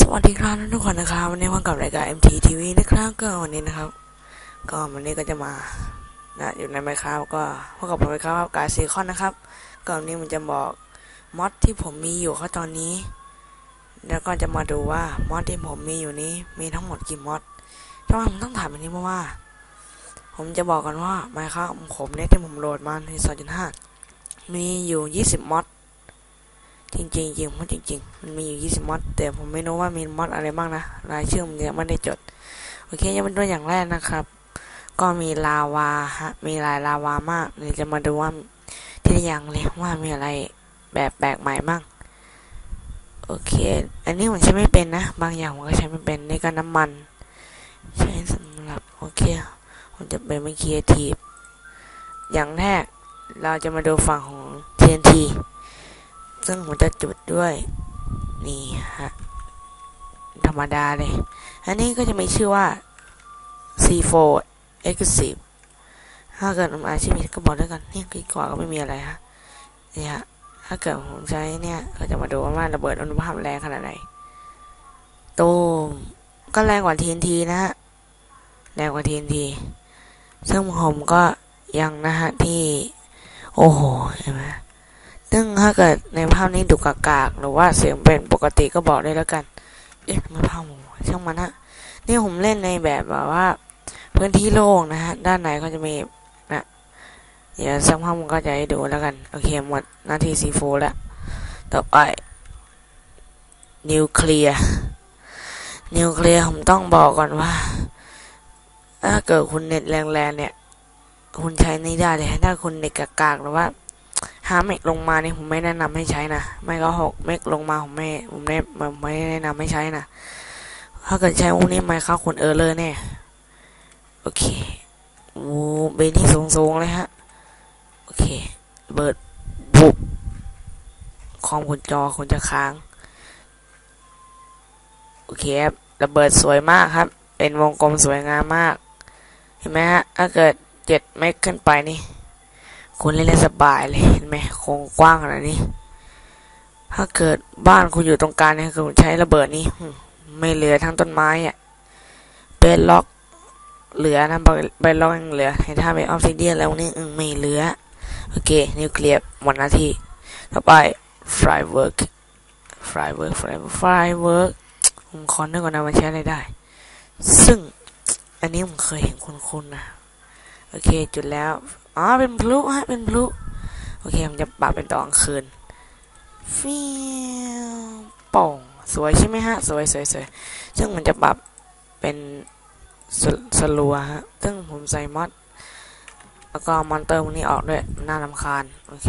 สวัสดีครับทุกคนนะครับ วันนี้มากับรายการ MTTV นะครับก็วันนี้นะครับ ก็วันนี้ก็จะมานะอยู่ในไมค์ครับก็พบกับผมไมค์ครับกายซีคอนนะครับก็วันนี้มันจะบอกมอดที่ผมมีอยู่เขาตอนนี้ แล้วก็จะมาดูว่ามอดที่ผมมีอยู่นี้มีทั้งหมดกี่มอดทำไมผมต้องถามแบบนี้เพราะว่า ผมจะบอกกันว่าไมค์ครับผมเนี่ยที่ผมโหลดมาใน2.5มีอยู่ 20มอด จริงๆจริงๆจริงๆมันมีอยู่ 20มอดแต่ผมไม่รู้ว่ามีมอดอะไรบ้างนะรายชื่อมันยังไม่ได้จด โอเคจะเป็นตัวอย่างแรกนะครับ ก็มีลาวาฮะมีลายลาวามากเดี๋ยวจะมาดูว่าทีละอย่างเลยว่ามีอะไรแบบแปลกใหม่บ้างโอเค อันนี้ผมใช้ไม่เป็นนะ บางอย่างผมก็ใช้ไม่เป็นนี่ก็น้ำมัน ใช้สำหรับโอเค ผมจะเป็นไม่ครีเอทีฟอย่างแรกเราจะมาดูฝั่งของ TNT ซึ่งผมจะจุดด้วย นี่ฮะ ธรรมดาเลย อันนี้ก็จะมีชื่อว่า C4 Exclusive ถ้าเกิดผมอาชีพก็บอกด้วยกันนี่คลิกขวาก็ไม่มีอะไรฮะนี่ฮะถ้าเกิดผมใช้เนี่ยก็จะมาดูว่าระเบิดอนุภาพแรงขนาดไหนตูมก็แรงกว่า TNT นะฮะแรงกว่า TNT ซึ่งผมก็ยังนะฮะที่ โอ้โหเห็นไหม ซึ่งถ้าเกิดในภาพนี้ดูกากากหรือว่าเสียงเป็นปกติก็บอกได้แล้วกัน เอ๊ะมันภาพหมูช่างมันฮะนี่ผมเล่นในแบบแบบว่า พื้นที่โล่งนะฮะ ด้านในก็จะมีนะเดี๋ยวสักพักมันก็จะให้ดูแล้วกัน โอเคหมดหน้าที่ซีโฟแล้ว ต่อไปนิวเคลียร์นิวเคลียร์ผมต้องบอกก่อนว่า ถ้าเกิดคุณเน็ตแรงๆเนี่ย คุณใช้นี่ได้เลยถ้าคุณเน็ตกากๆหรือว่า ห้าเมกลงมาเนี่ยผมไม่แนะนำให้ใช้นะไม่ก็หกเมกลงมาผมไม่ผมไม่ผมไม่แนะนำให้ใช้นะถ้าเกิดใช้พวกนี้ไม่เข้าคุณเออเลอร์แน่โอเคโอ้เบนที่สูงๆเลยฮะโอเคเบิดบุบคอมคุณจอคุณจะค้างโอเคครับระเบิดสวยมากครับ เป็นวงกลมสวยงามมาก เห็นไหมฮะถ้าเกิดเจ็ดเมกขึ้นไปนี่ คุณเล่นได้สบายเลยเห็นไหมโคงกว้างขนาดนี้ ถ้าเกิดบ้านคุณอยู่ตรงกลางเนี่ยคุณใช้ระเบิดนี้ไม่เหลือทั้งต้นไม้อะเบนล็อกเหลือนะเบล็อกยังเหลือให้ถ้าเป็นออฟซิเดียนแล้วนี่ไม่เหลือ โอเค นิวเคลียร์หมดหน้าที่ต่อไปฟลายเวิร์กฟลายเวิร์กฟลายเวิร์กฟลายเวิร์กผมขอนึกก่อนนะมันใช้อะไรได้ ซึ่งอันนี้ผมเคยเห็นคุณๆนะ โอเค จุดแล้ว อ๋อ เป็นพลุฮะ เป็นพลุ โอเค ผมจะปรับเป็นตอนคืนฟิวป่องสวยใช่ไหมฮะ สวยสวยสวยซึ่งมันจะปรับเป็นสสลัวฮะ ซึ่งผมใส่มอดแล้วก็มอนเตอร์พวกนี้ออกด้วย น่ารำคาญ โอเค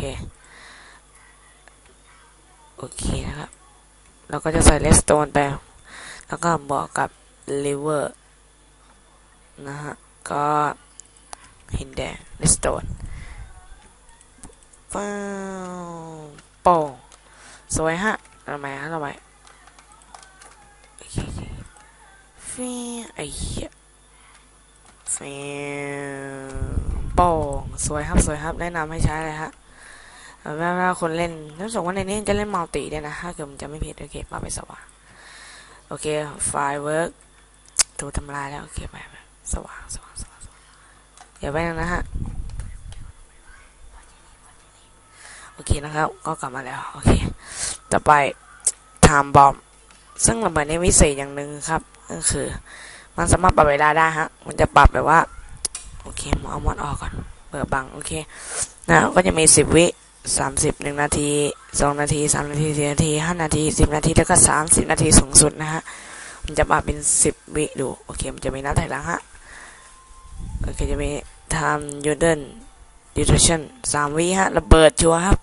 โอเคนะครับแล้วก็จะใส่เลสโตนไป แล้วก็บอกกับลิเวอร์นะฮะ ก็ หินแดงเลสโตนป้าวโป่งสวยฮะทำไมฮะทำไมฟีไอ้เหี้ยฟีโป่งสวยครับสวยครับ แนะนำให้ใช้เลยฮะแม้ว่าคนเล่นรู้สึกว่าในนี้จะเล่นมัลติได้นะถ้าเกิดมันจะไม่ผิดโอเคปรับไปสว่างโอเคไฟเวิร์กถูกทำลายแล้ว โอเคไปสว่างสว่างสว่าง เดี๋ยวไปนะฮะ โอเคนะครับ ก็กลับมาแล้ว โอเค ต่อไปไทม์บอมซึ่งระเบิดนี้วิเศษอย่างหนึ่งครับ ก็คือ มันสามารถปรับเวลาได้ฮะ มันจะปรับแบบว่า โอเคเอามอดออกก่อน เปิดบัง โอเค นะ ก็จะมีสิบวิสามสิบหนึ่งนาทีสองนาทีสามนาทีสี่นาทีห้านาทีสิบนาที แล้วก็สามสิบนาทีสูงสุดนะฮะ มันจะปรับเป็นสิบวิดู โอเค มันจะมีนับถอยหลังฮะ โอเคจะมี time u d e n duration สามวิฮะ ระเบิดชัวครับ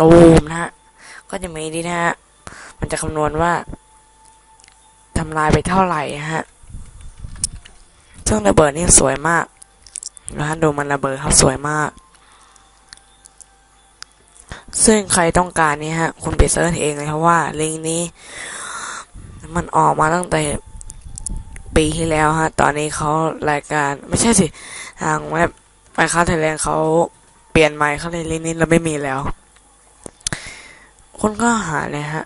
ตูมนะฮะ ก็จะมีดีนะฮะ มันจะคำนวณว่าทำลายไปเท่าไหร่ฮะ ซึ่งระเบิดนี่สวยมากนะฮะดูมันระเบิดครับสวยมาก ซึ่งใครต้องการนี่ฮะ คุณไปเซิร์ชเองเลยเพราะว่าลิงก์นี้ มันออกมาตั้งแต่ ปีที่แล้วฮะ ตอนนี้เขารายการไม่ใช่สิ ทางเว็บไปค้าไทยแลนด์เขาเปลี่ยนใหม่เขาเลยลิงก์นี้เราไม่มีแล้วคุณก็หาเลยฮะ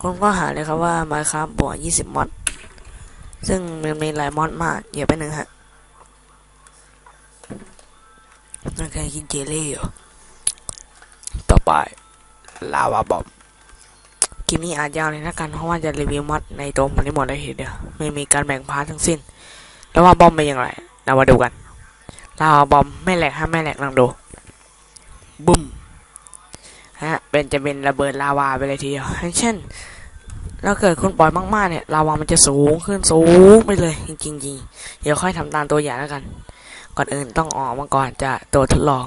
คุณก็หาเลยครับว่า Minecraft บวก20มอดซึ่งมันมีหลายมอดมากเดี๋ยวไปหนึ่งฮะนั่นแค่กินเจลลี่อยู่ต่อไปลาวาบอม คลิปนี้อาจยาวเลยนะกันเพราะว่าจะรีวิวมอดในตัวมันนี้หมดเลยทีเดียวไม่มีการแบ่งพาร์ททั้งสิ้น แล้วว่าบอมเป็นอย่างไร เรามาดูกันลาวาบอมไม่แหลกฮะไม่แหลกลองดูบุ้มฮะเป็นจะเป็นระเบิดลาวาไปเลยทีเดียวเช่นถ้าเกิดคุณปล่อยมากๆเนี่ยลาวามันจะสูงขึ้นสูงไปเลยจริงๆจริงเดี๋ยวค่อยทำตามตัวอย่างแล้วกัน ก่อนอื่นต้องออกมาก่อนจะตัวทดลอง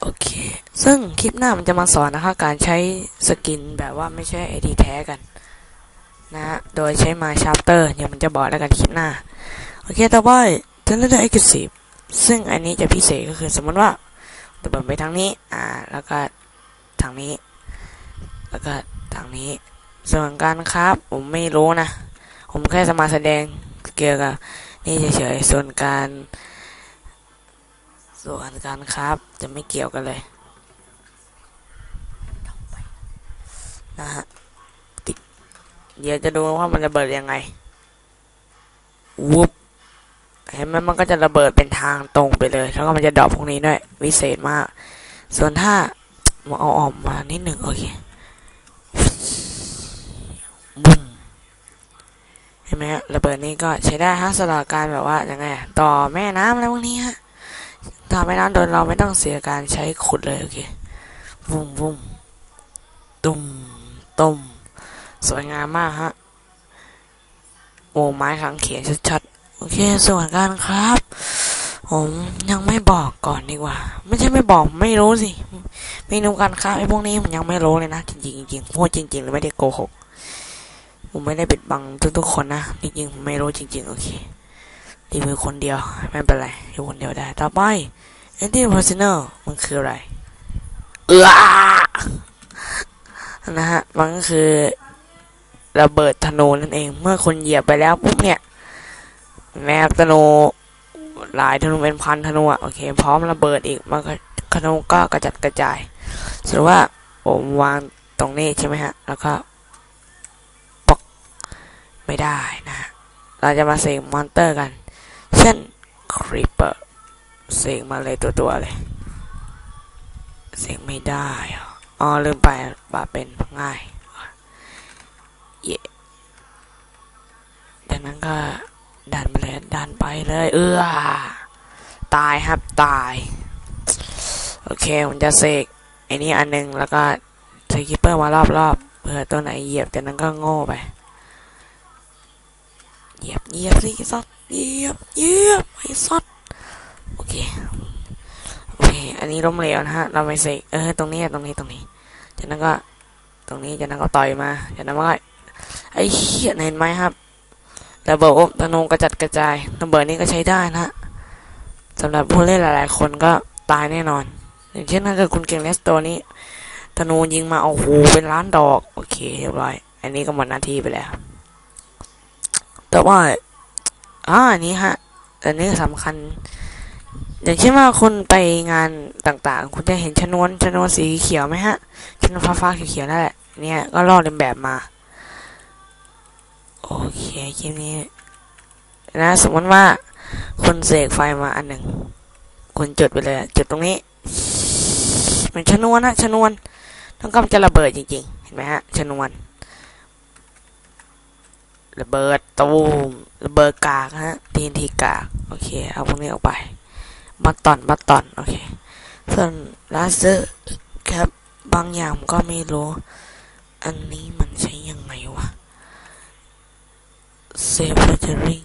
โอเค ซึ่งคลิปหน้ามันจะมาสอนนะคะ การใช้สกินแบบว่าไม่ใช่ไอดีแท้กัน นะฮะ โดยใช้มาชาร์เตอร์ เดี๋ยวมันจะบอกแล้วกันคลิปหน้า โอเค ต่อไปทันเดอร์เอ็กซ์ซีฟซึ่งอันนี้จะพิเศษก็คือสมมติว่าจะเปิดไปทางนี้ อ่า แล้วก็ทางนี้ แล้วก็ทางนี้ ส่วนการครับ ผมไม่รู้นะ ผมแค่สมาแสดงเกี่ยวกับนี่เฉยๆ ส่วนการ ส่วนการครับ จะไม่เกี่ยวกันเลยนะฮะติเดี๋ยวจะดูว่ามันระเบิดยังไงวุบเห็นไหมมันก็จะระเบิดเป็นทางตรงไปเลย แล้วก็มันจะดรอปพวกนี้ด้วย วิเศษมาก ส่วนถ้าเอาออกมานิดหนึ่งโอเคบุ้มเห็นไหมฮะระเบิดนี้ก็ใช้ได้ฮะสำหรับการแบบว่ายังไง ต่อแม่น้ำอะไรพวกนี้ฮะ ต่อแม่น้ำโดยเราไม่ต้องเสียการใช้ขุดเลยโอเคบุ้มบุ้มตุ้มตุ้มสวยงามมากฮะโอ้ไม้ขังเขียนชัดๆโอเคส่วนการครับ ผมยังไม่บอกก่อนดีกว่า ไม่ใช่ไม่บอกไม่รู้สิเมนูการค้าไอ้พวกนี้ผมยังไม่รู้เลยนะจริงจริงๆพูดจริงๆเลยไม่ได้โกหกผมไม่ได้ปิดบังทุกๆคนนะจริงๆผมไม่รู้จริง ๆ โอเค รีวิวคนเดียว ไม่เป็นไรอยู่คนเดียวได้ ต่อไป anti personal มันคืออะไร เออนะฮะ มันก็คือระเบิดธนูนั่นเอง เมื่อคนเหยียบไปแล้วปุ๊บเนี่ยแนวธนูหลายธนูเป็นพันธนูอะโอเค พร้อมระเบิดอีก มันก็ธนูก็กระจัดกระจายสรุปว่าผมวางตรงนี้ใช่ไหมฮะ แล้วก็ปอกไม่ได้นะฮะเราจะมาเสกมอนเตอร์กัน เช่นครีปเปอร์เสกมาเลยตัวตัวเลยเสกไม่ได้อ๋อลืมไปบาเป็นง่ายเย่จากนั้นก็ดันไปเลยดันไปเลย เอือตายครับตาย โอเคผมจะเสกไอ้นี่อันหนึงแล้วก็เสกคิปเปอร์มารอบๆเผื่อตัวไหนเหยียบจากนั้นก็โง่ไป เหยียบเหยียบสิซอด เยียบเยียบไอ้ซอดโอเค โอเค อันนี้ล้มเหลวนะฮะ เราไม่เสกเออ ตรงนี้ ตรงนี้ ตรงนี้ จากนั้นก็ ตรงนี้ จากนั้นก็ต่อยมา จากนั้นก็ไอ้เหี้ยเห็นไหมครับระเบิดอบธนูกระจัดกระจายระเบิดนี้ก็ใช้ได้นะฮะสำหรับผู้เล่นหลายๆ คนก็ตายแน่นอน อย่างเช่นถ้าเกิดคุณเก่งเลสตัวนี้ ธนูยิงมาโอ้โหเป็นล้านดอก โอเคเรียบร้อย อันนี้ก็หมดหน้าที่ไปแล้ว แต่ว่า อ่าอันนี้ฮะอันนี้สำคัญ อย่างเช่นว่าคุณไปงานต่างๆ คุณจะเห็นชนวนชนวนสีเขียวไหมฮะชนวนฟ้าๆเขียวๆนั่นแหละเนี่ยก็ลอกเลียนแบบมา โอเคคลิปนี้ นะ สมมติว่าคุณเสกไฟมาอันหนึ่งคุณจุดไปเลยจุดตรงนี้เป็นชนวนนะชนวนต้องก็มันจะระเบิดจริงๆ เห็นไหมฮะชนวน ระเบิดตูมระเบิดกากฮะทีนทีกาก โอเค เอาพวกนี้ออกไปบัตอนบัตอน โอเค ส่วนลาเซอร์ครับบางอย่างก็ไม่รู้ อันนี้มันใช้ยังไงวะเซฟเฟอร์ริง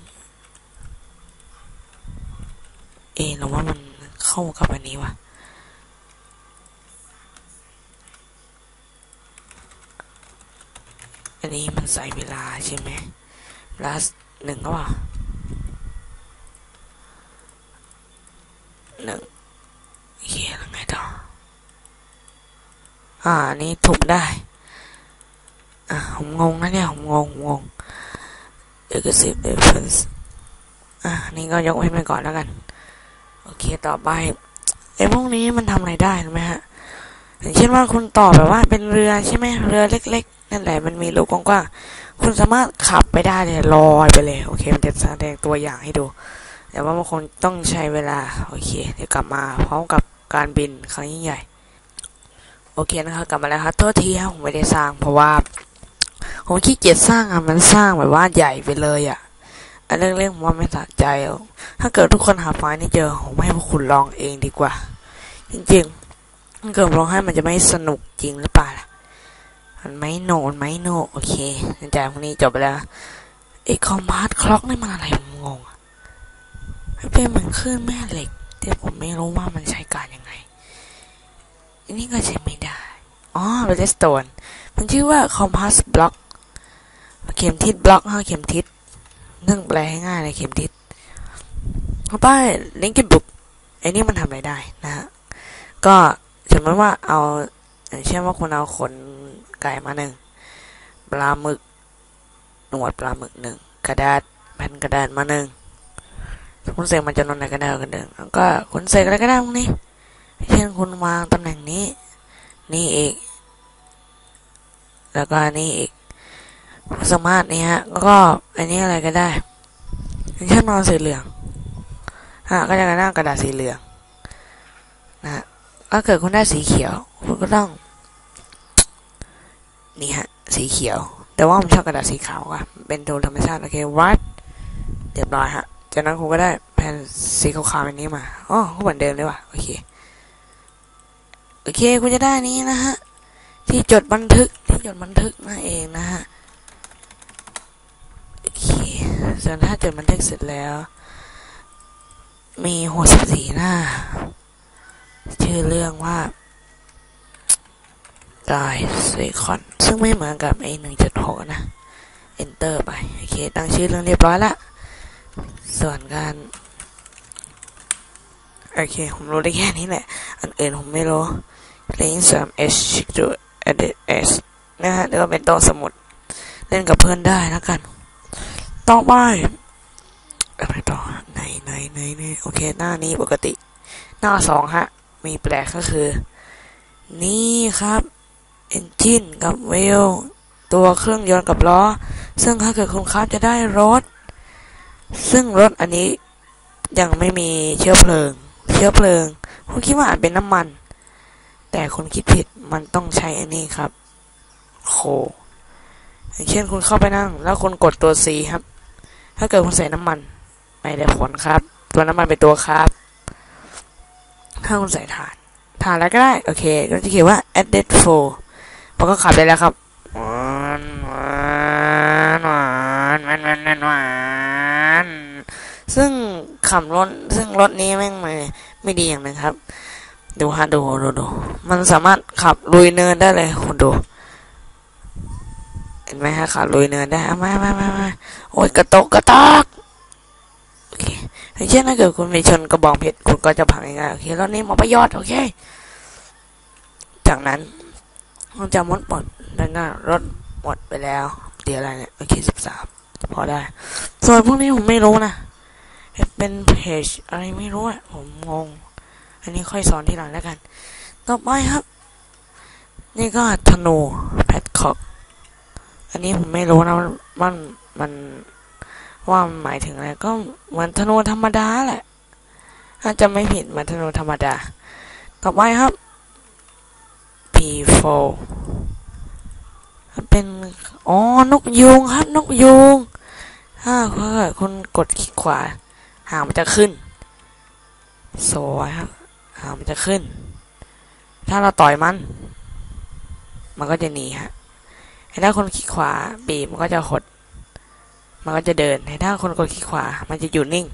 เอะหรือว่ามันเข้ากับอันนี้วะอันนี้มันใส่เวลาใช่ไหม last หนึ่งก็เปล่าหนึ่งโอเคแล้วไงต่อ อ่าอันนี้ถูกได้ อ่าผมงงนะเนี่ย ผมงงงง exclusive difference อะนี่ก็ยกไว้ไปก่อนแล้วกัน โอเคต่อไปไอ้พวกนี้มันทำอะไรได้ไหมฮะอย่างเช่นว่าคุณต่อแบบว่าเป็นเรือใช่ไหมเรือเล็ก ๆ นั่นแหละมันมีรูกว้างๆ คุณสามารถขับไปได้เลยลอยไปเลยโอเค มันจะแสดงตัวอย่างให้ดู แต่ว่ามันคงต้องใช้เวลา โอเค เดี๋ยวกลับมาพร้อมกับการบินครั้งยิ่งใหญ่ โอเคนะครับกลับมาแล้วครับโทษทีครับผมไม่ได้สร้าง เพราะว่าผมขี้เกียจสร้างอะมันสร้างแบบว่าใหญ่ไปเลยอะอันเรื่องๆผมว่าไม่สะใจ ถ้าเกิดทุกคนหาไฟล์นี้เจอผมให้พวกคุณลองเองดีกว่า จริงๆถ้าเกิดลองให้มันจะไม่สนุกจริงหรือเปล่าล่ะ มันไม่โนนไม่โนโอเคจากพวกนี้จบไปแล้วไอ้คอมพาร์ตคล็อกนี่มันอะไรผมงงมันเป็นเหมือนคลื่นแม่เหล็ก แต่ผมไม่รู้ว่ามันใช้การยังไงอันนี้ก็ใช้ไม่ได้อ๋อโรเจสโตนมันชื่อว่า compass block เข็มทิศบล็อกห้าเข็มทิศนึ่งแปลให้ง่ายเลยเข็มทิศข้างใต้ลิงก์บุ๊กไอ้นี่มันทำอะไรได้นะฮะก็สมมติว่าเอาอย่างเช่นว่าคุณเอาขน ไก่มาหนึ่งปลาหมึกหนวดปลาหมึกหนึ่งกระดาษแผ่นกระดาษมาหนึ่งคุณเสกมันจะนอนในกระดาษกันหนึ่งแล้วก็คุณเสกอะไรก็ได้พวกนี้เช่นคุณวางตำแหน่งนี้ นี่อีก แล้วก็นี่อีกสามารถนี่ฮะก็อันนี้อะไรก็ได้เช่นนอนสีเหลืองฮะก็จะกระด้างกระดาษสีเหลืองนะฮะถ้าเกิดคุณได้สีเขียว คุณก็ต้อง นี่ฮะ สีเขียว แต่ว่าผมชอบกระดาษสีขาวอะเป็นโทนธรรมชาติ โอเค วัดเรียบร้อยฮะ จากนั้นคุณก็ได้แผ่นสีขาวๆแบบนี้มาอ๋อก็เหมือนเดิมเลยว่ะ โอเค โอเคคุณจะได้นี้นะฮะ ที่จดบันทึก ที่จดบันทึกนั่นเองนะฮะ โอเค ส่วนถ้าจดบันทึกเสร็จแล้ว มีหัวสิบสี่หน้า ชื่อเรื่องว่า กายเซคอนซึ่งไม่เหมือนกับไอหนึ่งจุดหกนะ enter ไป โอเค ตั้งชื่อเรื่องเรียบร้อยละ ส่วนการ โอเค ผมรู้ได้แค่นี้แหละ อันอื่นผมไม่รู้ playing some h to edit s นะฮะแล้วก็เป็นโต๊ะสมุด เล่นกับเพื่อนได้แล้วกัน ต่อไปอะไรต่อไหนไหนไหนไหนโอเค หน้านี้ปกติ หน้าสองฮะ มีแปลกก็คือ นี่ครับ engine กับเวลตัวเครื่องยนต์กับล้อ ซึ่งถ้าเกิดคุณครับจะได้รถ ซึ่งรถอันนี้ยังไม่มีเชื้อเพลิง เชื้อเพลิง คุณคิดว่าอาจเป็นน้ำมัน แต่คุณคิดผิดมันต้องใช้อันนี้ครับโคอย่างเช่นคุณเข้าไปนั่ง แล้วคุณกดตัว C ครับ ถ้าเกิดคุณใส่น้ำมัน ไม่ได้ผลครับ ตัวน้ำมันเป็นตัวครับ ถ้าคุณใส่ถ่านถ่านอะไรก็ได้ โอเค ก็จะเขียนว่า added flow มันก็ขับได้แล้วครับหวานหวานหวานหวานหวานหวานวานซึ่งขับรถซึ่งรถนี้แม่งไม่ไม่ดีอย่างนึงครับ ดูฮะดูดูดูมันสามารถขับลุยเนินได้เลยคุณดูเห็นไหมฮะขับลุยเนินได้มามามามาโอ้ยกระตกกระตอกโอเคเช่นถ้าเกิดคุณไปชนกระบองเพชรคุณก็จะพังง่ายๆโอเครถนี้มอประยอดโอเค จากนั้น มันจะหมดหมดแล้วก็รถหมดไปแล้วเดี๋ยวอะไรเนี่ยโอเคสิบสามพอได้ ส่วนพวกนี้ผมไม่รู้นะ เป็นเพจอะไรไม่รู้อะผมงง อันนี้ค่อยสอนทีหลังแล้วกัน ต่อไปครับ นี่ก็ธนูแพทคอกอันนี้ผมไม่รู้นะมันมันว่ามันหมายถึงอะไรก็เหมือนธนูธรรมดาแหละถ้าจะไม่ผิดเหมือนธนูธรรมดา ต่อไปครับ P4 เป็น อ๋อ นกยูงครับ นกยูงถ้าคุณกดคลิกขวา หางมันจะขึ้นโซ่ไว้ครับ หางมันจะขึ้น ถ้าเราต่อยมัน มันก็จะหนีฮะถ้าคนคลิกขวาบีบมันก็จะหด มันก็จะเดินถ้าคนกดคลิกขวา มันจะอยู่นิ่ง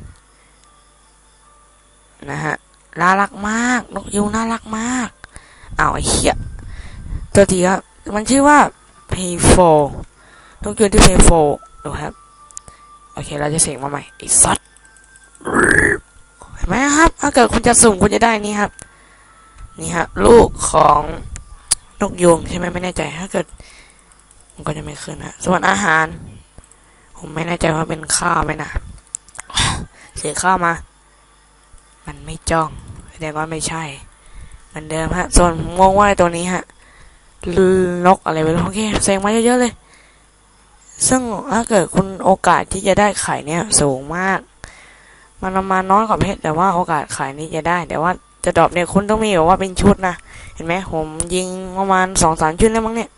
นะฮะน่ารักมาก นกยูงน่ารักมาก อ้าวไอ้เหี้ยตัวทีครับ มันชื่อว่า Pay4 นกยูงที่ Pay4 ดูครับ โอเค เราจะเสียงมาใหม่ไอ้สัตว์เห็นไหมครับ ถ้าเกิดคุณจะสุ่มคุณจะได้นี่ครับ นี่ฮะ ลูกของนกยูงใช่ไหมไม่แน่ใจ ถ้าเกิด มันก็จะไม่ขึ้นนะส่วนอาหาร ผมไม่แน่ใจว่าเป็นข้าวไหมนะเสียข้าวมา มันไม่จ้องแสดงว่าไม่ใช่ เหมือนเดิมฮะ ส่วนผมงงว่าไอ้ตัวนี้ฮะนกอะไรไปรู้โอเคเซ็งมาเยอะๆเลย ซึ่งถ้าเกิดคุณโอกาสที่จะได้ไข่เนี่ยสูงมาก มันประมาณน้อยกว่าเพชรแต่ว่าโอกาสไข่นี้จะได้ แต่ว่าจะดรอปเนี่ยคุณต้องมีแบบว่าเป็นชุดนะเห็นไหมผมยิงประมาณสองสามชุดแล้วมั้งเนี่ย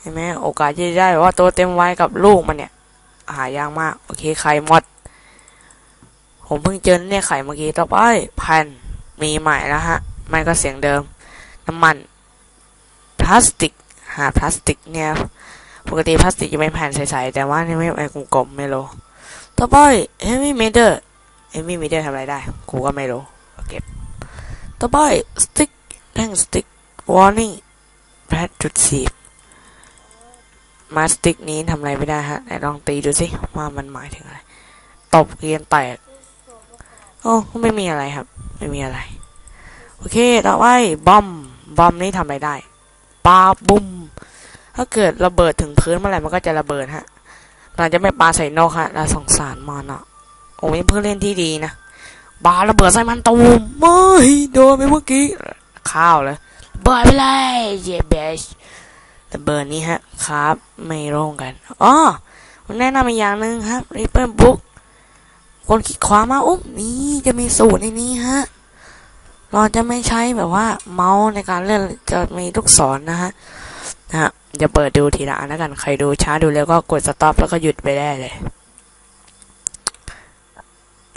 เห็นไหมโอกาสที่จะได้แบบว่าตัวเต็มไว้กับลูกมันเนี่ย หายากมาก โอเคไข่หมด ผมเพิ่งเจอเนี่ยไข่เมื่อกี้ต่อไปแผ่นมีใหม่แล้วฮะ ไม่ก็เสียงเดิม น้ำมันพลาสติกหาพลาสติกเนี่ยปกติพลาสติกจะเป็นแผ่นใสๆแต่ว่านี่ไม่ไอ้กลมๆไม่รู้ต่อไป heavy meter heavy meter ทำอะไรได้กูก็ไม่รู้เก็บต่อไป stick แท่ง stick warning แพทจุดสีมาสติกนี้ทำอะไรไม่ได้ฮะไหนลองตีดูสิว่ามันหมายถึงอะไรตบเกียนแตกโอ้ไม่มีอะไรครับ ไม่มีอะไร โอเค ต่อไปบอม บอมนี้ทำอะไรได้ปาบุม ถ้าเกิดระเบิดถึงพื้นเมื่อไหร่มันก็จะระเบิดฮะเราจะไม่ปาใส่นกฮะเราสงสารมันอะโอ้ยเพื่อเล่นที่ดีนะปาระเบิดใส่มันตูมไม่โดนไปเมื่อกี้ ข้าวเลยเบิดไปเลยเยเบชระเบิดนี้ฮะครับ ไม่ร่งกันอ๋อมันแนะนำอีกอย่างหนึ่งครับริปเปิลบุ๊กคนขีดขวามาอุ๊บนี่จะมีสูตรในนี้ฮะ เราจะไม่ใช้แบบว่าเมาส์ในการเล่นจะมีลูกศรนะฮะนะฮะจะเปิดดูทีละอันแล้วกันใครดูช้าดูแล้วก็กดสต็อปแล้วก็หยุดไปได้เลย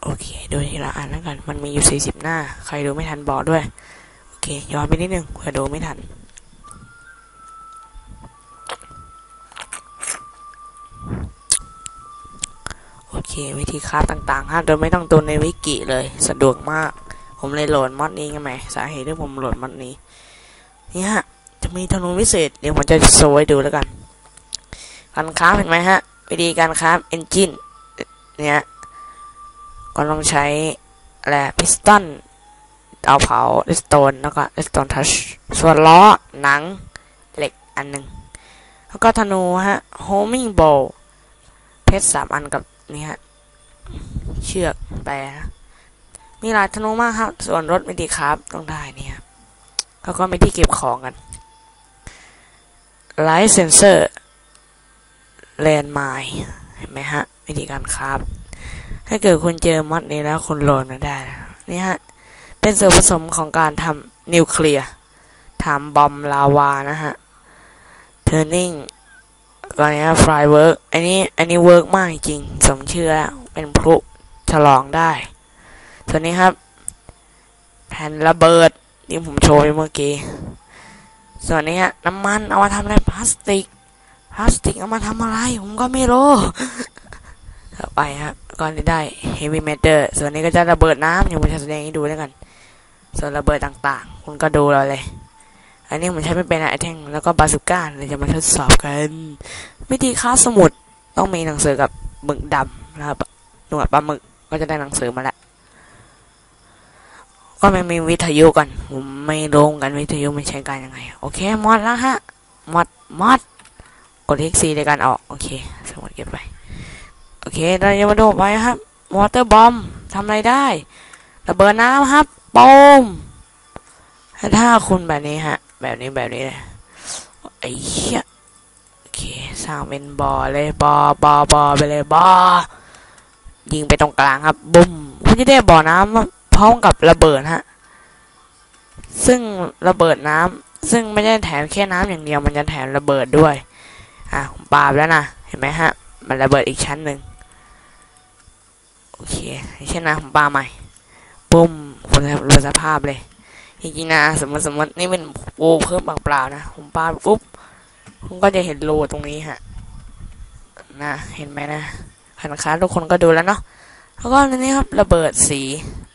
โอเค ดูทีละอันแล้วกัน มันมีอยู่ 40 หน้า ใครดูไม่ทันบอกด้วย โอเค ย้อนไปนิดนึงเผื่อดูไม่ทันโอเค วิธีคราฟต่างๆฮะโดยไม่ต้องตัวในวิกิเลย สะดวกมาก ผมเลยโหลดมอดนี้ไงไหมสาเหตุที่ผมโหลดมอดนี้ นี่ฮะ จะมีธนูพิเศษ เดี๋ยวผมจะโชว์ให้ดูแล้วกัน การคราฟเห็นไหมฮะ วิธีการคราฟเอนจินเนี่ยก็ต้องใช้อะไรพิสตันเตาเผาเลสโตนแล้วก็เลสโตนทัชส่วนล้อหนังเหล็กอันหนึ่งแล้วก็ธนูฮะโฮมิงโบเพชรสามอันกับนี่ฮะเชือกแปร มีหลายธนูมากครับ ส่วนรถไม่ดีครับต้องได้เนี่ยแล้วก็ไม่ที่เก็บของกันไลท์เซนเซอร์แลนด์ไมล์เห็นไหมฮะ วิธีการครับ ถ้าเกิดคุณเจอมอดนี้แล้วคุณโหลดมาได้นี่ฮะ เป็นส่วนผสมของการทำนิวเคลียร์ทำบอมลาวานะฮะ turning ตอนนี้ฟลายเวิร์กอันนี้ อันนี้เวิร์กมากจริง สมชื่อแล้ว เป็นพลุฉลองได้ ส่วนนี้ครับ แผ่นระเบิดที่ผมโชว์ไปเมื่อกี้ ส่วนนี้ฮะน้ำมันเอามาทำอะไรพลาสติก พลาสติกเอามาทำอะไร ผมก็ไม่รู้ต่อไปครับก่อนที่ได้ heavy metal ส่วนนี้ก็จะระเบิดน้ำอย่างผมจะแสดงให้ดูแล้วกัน ส่วนระเบิดต่างๆ คุณก็ดูเราเลย อันนี้ผมใช้ไม่เป็นไอแท่งแล้วก็บาสุก้าเราจะมาทดสอบกัน วิธีค้าสมุดต้องมีหนังสือกับหมึกดำนะครับหนวดปลาหมึกก็จะได้หนังสือมาแล้ว ก็ไม่มีวิทยุกัน ผมไม่ลงกันวิทยุมันใช้การยังไง โอเคมอดแล้วฮะมอดมอดกด X ในการออกโอเค สมุดเก็บไปโอเคเราจะมาดูไปครับวอเตอร์บอมทำอะไรได้ระเบิดน้ำครับปมถ้าคุณแบบนี้ฮะ แบบนี้แบบนี้เลยไอ้เหี้ยโอเคสร้างเป็นบอเลยบอบอบอไปเลยบอยิงไปตรงกลางครับบุ้มคุณจะได้บ่อน้ำ พร้อมกับระเบิดฮะ ซึ่งระเบิดน้ำซึ่งไม่ได้แถมแค่น้ำอย่างเดียว มันจะแถมระเบิดด้วย อะผมปาบแล้วนะ เห็นไหมฮะ มันระเบิดอีกชั้นหนึ่งโอเคเช่นนะผมปาใหม่ ปุ้มคุณดูสภาพเลยจริงๆนะสมมติสมมตินี่เป็นโอเพิ่มเปล่าๆนะ ผมปาปุ๊บคุณก็จะเห็นรูตรงนี้ฮะนะเห็นไหมนะหันค้าทุกคนก็ดูแล้วเนาะแล้วก็อันนี้ครับระเบิดสี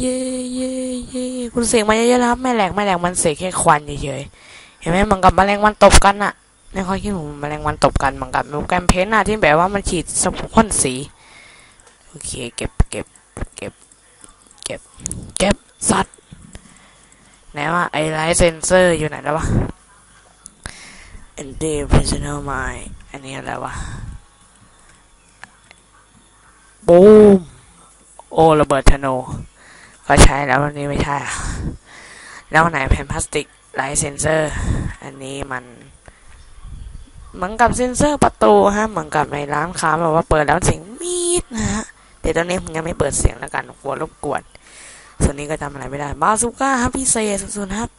เย้เย้เย้คุณเสกมาเยอะๆนะครับไม่แหลกไม่แหลกมันเสกแค่ควันเฉยเห็นไหมมันกับแมลงวันตบกันอะในความคิดผมแมลงวันตบกันมันกับโปรแกรมเพนท์อะที่แบบว่ามันฉีดสปพ่นสีโอเคเก็บเก็บเก็บเก็บเก็บสัตว์ไหนว่าไอไลท์เซนเซอร์อยู่ไหนแล้ววะ ND personal mind อันนี้อะไรวะบูมโอระเบิดธนู ก็ใช้แล้ววันนี้ไม่ใช่อะแล้วไหนแผ่นพลาสติกไลท์เซนเซอร์ อันนี้มัน เหมือนกับเซนเซอร์ประตูฮะ เหมือนกับในร้านค้าแบบว่าเปิดแล้วเสียงมีดนะฮะแต่ตอนนี้ผมยังไม่เปิดเสียงแล้วกันกลัวรบกวน ส่วนนี้ก็ทำอะไรไม่ได้ บาซูก้าครับพี่เศษสุดๆครับ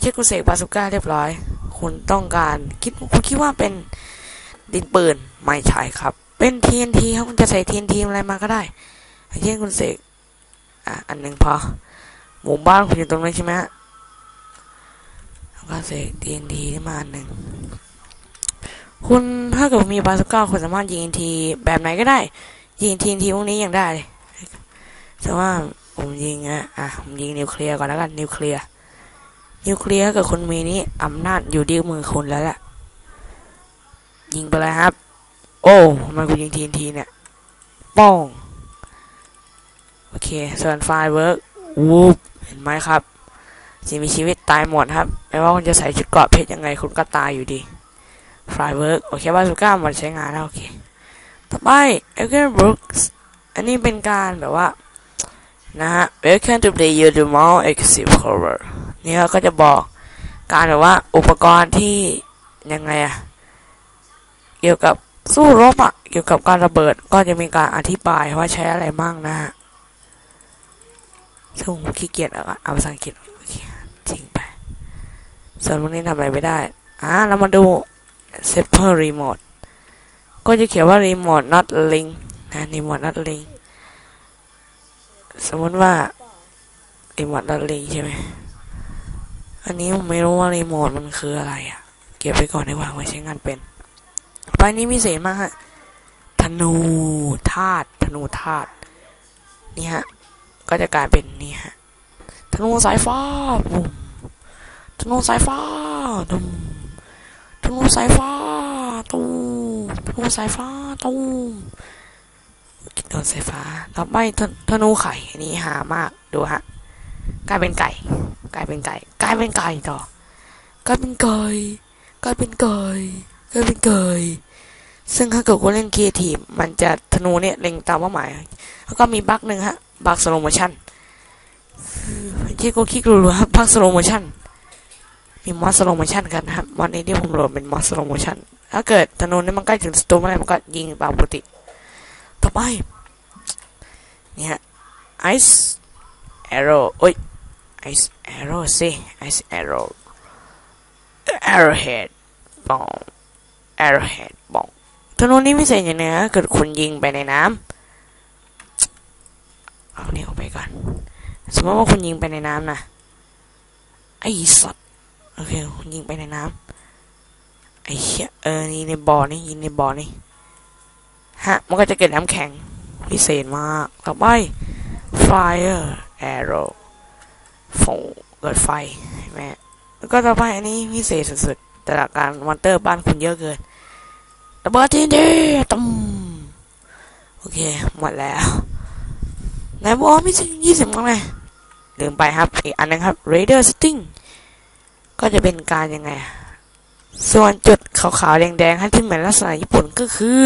เช็คคุณเสกบาซูก้าเรียบร้อย คุณต้องการคิดคุณคิดว่าเป็นดินปืนไม่ใช่ครับ เป็น TNT ครับคุณจะใส่ TNT อะไรมาก็ได้เช่นคุณเสก อะอันหนึ่งพอ หมู่บ้านคุณอยู่ตรงนั้นใช่ไหมฮะแล้วก็เสก TNT ได้มาอันหนึ่งคุณถ้าเกิดมีบาซูก้าคุณสามารถยิงทีแบบไหนก็ได้ ยิงทีนทีพวกนี้ยังได้แต่ว่าผมยิงอะอะผมยิงนิวเคลียร์ก่อนแล้วกันนิวเคลียร์นิวเคลียร์กับคุณมีนี่อำนาจอยู่ที่มือคุณแล้วแหละยิงไปเลยครับ โอ้ทำไมกูยิงทีนทีเนี่ยป้อง โอเค ส่วนไฟเวิร์กวูบเห็นไหมครับ สิ่งมีชีวิตตายหมดครับ ไม่ว่าคุณจะใส่ชุดเกราะเพชรยังไงคุณก็ตายอยู่ดีไฟเวิร์กโอเคบาสุก้าหมดใช้งานแล้วโอเค ต่อไป e l g e n Brooks อันนี้เป็นการแบบว่า นะฮะ Welcome to play your the more exclusive cover นี่ก็จะบอกการแบบว่าอุปกรณ์ที่ยังไงอะเกี่ยวกับสู้รบอะเกี่ยวกับการระเบิดก็จะมีการอธิบายว่าใช้อะไรบ้างนะฮะ ซึ่งผมขี้เกียจเอาภาษาอังกฤษทิ้งไป ส่วนพวกนี้ทำอะไรไม่ได้ อ่าเรามาดู Sepper Remote ก็จะเขียนว่า remote not link นะ remote not link สมมติว่า remote not link ใช่ไหม อันนี้ผมไม่รู้ว่า remote มันคืออะไรอะ่ะ เก็บไปก่อนดีกว่าไว้ใช้งานเป็นไปนี้พิเศษมากฮะธนูธาตุธนูธาตุนี่ฮะ ก็จะกลายเป็นนี่ฮะธนูสายฟ้าบุ้มธนูสายฟ้าดุมธนูสายฟ้าตูมธนูสายฟ้าตูมโดนสายฟ้าต่อไปธนูไข่อันนี้หามากดูฮะกลายเป็นไก่ กลายเป็นไก่ กลายเป็นไก่ต่อกลายเป็นไก่กลายเป็นไก่กลายเป็นไก่ซึ่งถ้าเกิดคนเล่นเคียทีมมันจะธนูเนี่ยเล็งตามเป้าหมาย แล้วก็มีบั๊กหนึ่งฮะ บักสโลโมชั่นที่กูคิดรู้ๆครับบักสโลโมชั่นมีมอสสโลโมชันกันนะครับวันนี้ที่ผมโหลดเป็นมอสสโลโมชันถ้าเกิดธนูนี่มันใกล้ถึงสตูมอะไรมันก็ยิงตาปกติ ต่อไปเนี่ยไอซ์แอโร่โอ้ยไอซ์แอโร่สิไอซ์แอโร่แอโร่เฮดบอมแอโร่เฮดบอมธนูนี้พิเศษอย่างนี้เกิดคุณยิงไปในน้ำ เอาเนี่ออกไปก่อน สมมติว่าคุณยิงไปในน้ำนะ ไอสัตว์ โอเค คุณยิงไปในน้ำไอ้เหี้ย เออ นี่ในบ่อนี่ยิงในบ่อนี่ ฮะ มันก็จะเกิดน้ำแข็ง พิเศษมาก ต่อไป fire arrow ฟงเกิดไฟแม่แล้วก็ต่อไปอันนี้พิเศษสุดๆแต่ละการมอนเตอร์บ้านคุณเยอะเกินระเบิดทีนีตุ้มโอเค หมดแล้ว ไหนบอกไม่ใช่ยี่สิบมั้งเลยลืมไปครับ อีกอันนึงครับ Raider Sting ก็จะเป็นการยังไง ส่วนจุดขาวๆ แดงๆที่เหมือนลักษณะญี่ปุ่นก็คือ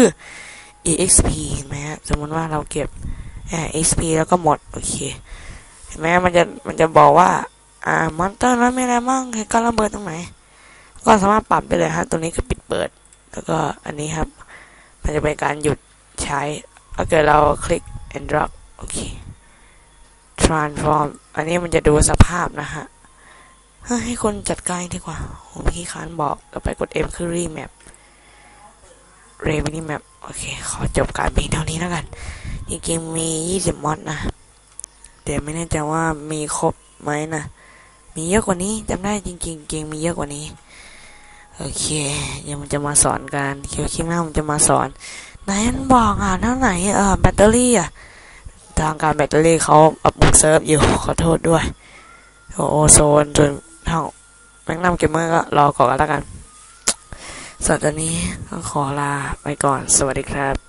exp เห็นไหมฮะสมมติว่าเราเก็บ exp แล้วก็หมด โอเค เห็นไหมมันจะมันจะบอกว่า อ่ามอนเตอร์นั้นไม่อะไรมั่งเหตุการะเบิดตรงไหน ก็สามารถปรับได้เลยฮะ ตัวนี้คือปิดเปิด แล้วก็อันนี้ครับ มันจะเป็นการหยุดใช้ถ้าเกิดเราคลิก and drop โอเค transform อันนี้มันจะดูสภาพนะฮะให้คนจัดการดีกว่าผมพี่คานบอกก็ไปกด M คือ remap remap โอเค ขอจบการเพียงเท่านี้แล้วกัน จริงๆมี 20 มอดนะ แต่ไม่แน่ใจว่ามีครบไหมนะ มีเยอะกว่านี้จำได้จริงๆเกมมีเยอะกว่านี้ โอเคยังมันจะมาสอนกันเคียวคิดว่ามันจะมาสอนไหนมันบอกอะเท่าไหนเออแบตเตอรี่อะ ทางการแบตเตอรี่เขาอับปรุงเซิร์ฟอยู่ขอโทษด้วยโอโซนจนเท่าม็กนัมเกมเมอร์ก็รอก่อนแล้วกันสัปดาห์นี้ก็ขอลาไปก่อนสวัสดีครับ